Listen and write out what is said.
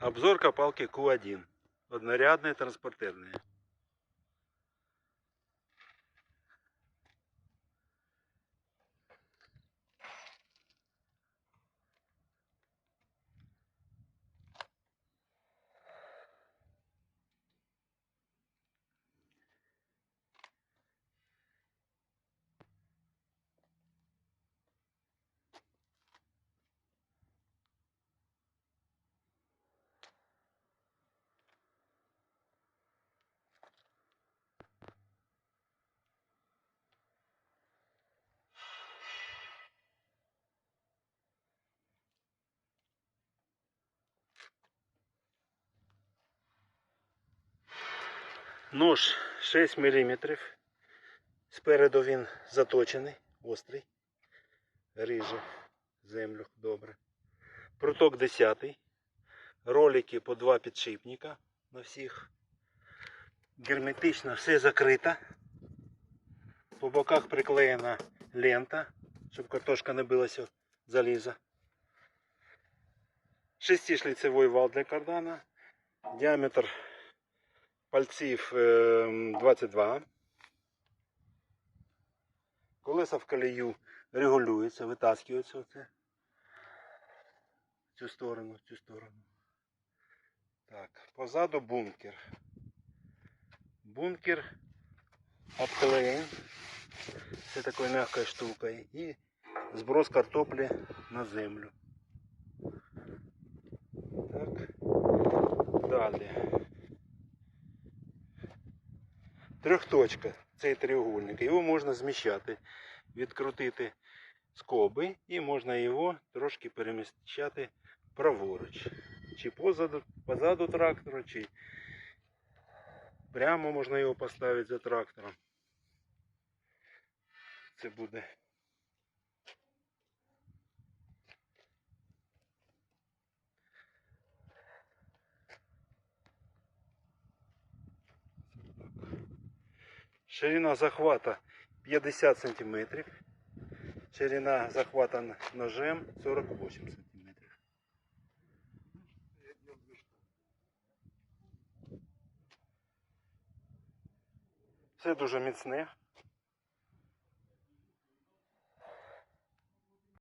Обзор копалки Q1. Однорядная транспортерная. Нож 6 мм. Спереду він заточений, острий. Ріже землю добре. Пруток 10. Ролики по два підшипника на всіх. Герметично все закрито. По боках приклеєна лента, щоб картошка не билася в залізо. Шестишліцевий вал для кардана. Діаметр пальців е, 22. Колеса в колею регулюються, витаскуються оце. Цю сторону, цю сторону. Так, позаду бункер. Бункер обклеен. Це такою мягкою штукою. І зброс картоплі на землю. Так. Далі. Трьохточка, цей треугольник. Його можна зміщати, відкрутити скоби і можна його трошки переміщати праворуч. Чи позаду, позаду трактора, чи прямо можна його поставити за трактором. Це буде. Ширина захвата 50 сантиметрів. Ширина захвата ножем 48 сантиметрів. Все дуже міцне.